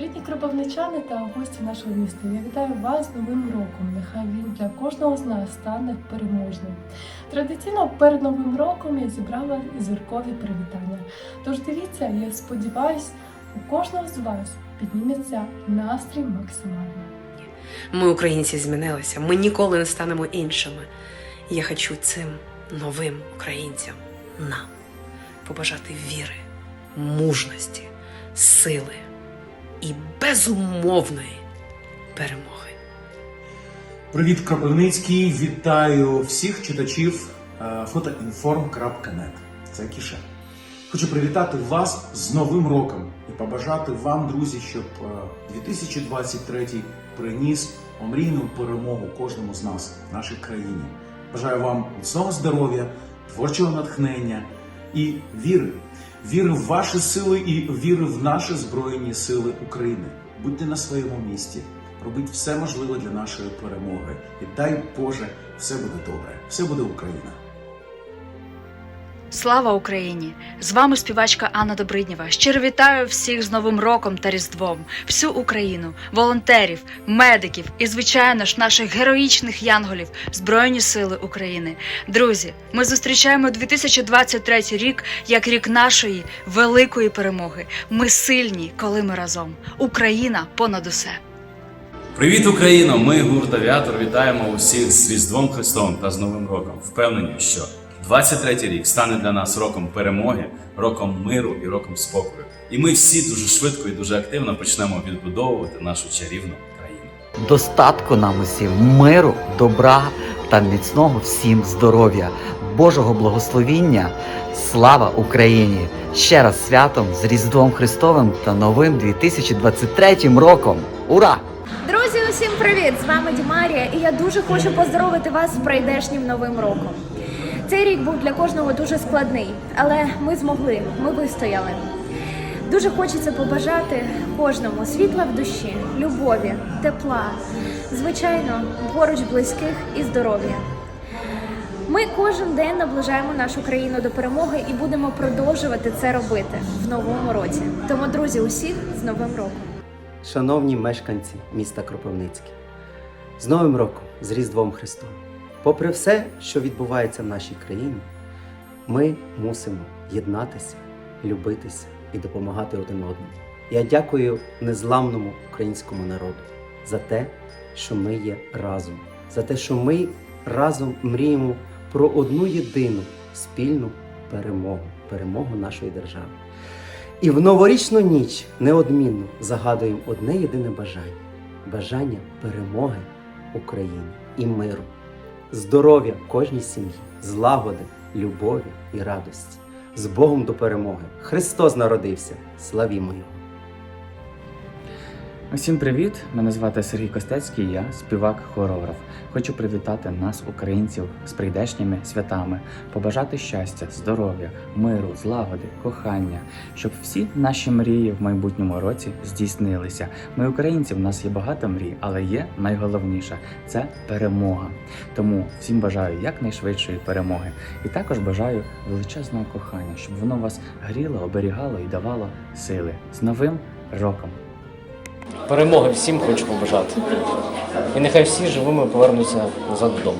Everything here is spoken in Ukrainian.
Рідні кропивничани та гості нашого міста, я вітаю вас з Новим роком. Нехай він для кожного з нас стане переможним. Традиційно перед Новим роком я зібрала зіркові привітання. Тож дивіться, я сподіваюсь, у кожного з вас підніметься настрій максимально. Ми, українці, змінилися. Ми ніколи не станемо іншими. Я хочу цим новим українцям нам побажати віри, мужності, сили і безумовної перемоги. Привіт, Кропивницький! Вітаю всіх читачів е, photoinform.net. Це Кіша. Хочу привітати вас з Новим роком і побажати вам, друзі, щоб е, 2023 приніс омрійну перемогу кожному з нас в нашій країні. Бажаю вам міцного здоров'я, творчого натхнення і віри. Віри в ваші сили і віри в наші Збройні Сили України. Будьте на своєму місці, робіть все можливе для нашої перемоги. І дай Боже, все буде добре, все буде Україна. Слава Україні! З вами співачка Анна Добриднєва. Щиро вітаю всіх з Новим роком та Різдвом, всю Україну, волонтерів, медиків і, звичайно ж, наших героїчних янголів Збройні Сили України. Друзі, ми зустрічаємо 2023 рік як рік нашої великої перемоги. Ми сильні, коли ми разом. Україна понад усе. Привіт, Україно! Ми гурт Авіатор вітаємо усіх з Різдвом Христовим та з Новим роком. Впевнені, що 23-й рік стане для нас роком перемоги, роком миру і роком спокою. І ми всі дуже швидко і дуже активно почнемо відбудовувати нашу чарівну країну. достатку нам усім, миру, добра та міцного всім здоров'я, Божого благословіння, слава Україні! Ще раз святом з Різдвом Христовим та новим 2023 роком! Ура! Друзі, усім привіт! З вами Дімарія, і я дуже хочу поздоровити вас з прийдешнім новим роком. Цей рік був для кожного дуже складний, але ми змогли, ми вистояли. Дуже хочеться побажати кожному світла в душі, любові, тепла, звичайно, поруч близьких і здоров'я. Ми кожен день наближаємо нашу країну до перемоги і будемо продовжувати це робити в новому році. Тому, друзі, усіх з новим роком! Шановні мешканці міста Кропивницький, з Новим роком, з Різдвом Христом. Попри все, що відбувається в нашій країні, ми мусимо єднатися, любитися і допомагати один одному. Я дякую незламному українському народу за те, що ми є разом, за те, що ми разом мріємо про одну єдину спільну перемогу, перемогу нашої держави. І в новорічну ніч неодмінно загадуємо одне єдине бажання бажання перемоги Україні і миру, здоров'я кожній сім'ї, злагоди, любові і радості. З Богом до перемоги! Христос народився! Славімо Його! Усім привіт! Мене звати Сергій Костецький, я співак-хореограф. Хочу привітати нас, українців, з прийдешніми святами, побажати щастя, здоров'я, миру, злагоди, кохання, щоб всі наші мрії в майбутньому році здійснилися. Ми, українці, в нас є багато мрій, але є найголовніше це перемога. Тому всім бажаю якнайшвидшої перемоги. І також бажаю величезного кохання, щоб воно вас гріло, оберігало і давало сили. З новим роком! Перемоги всім хочу побажати. І нехай всі живими повернуться назад додому.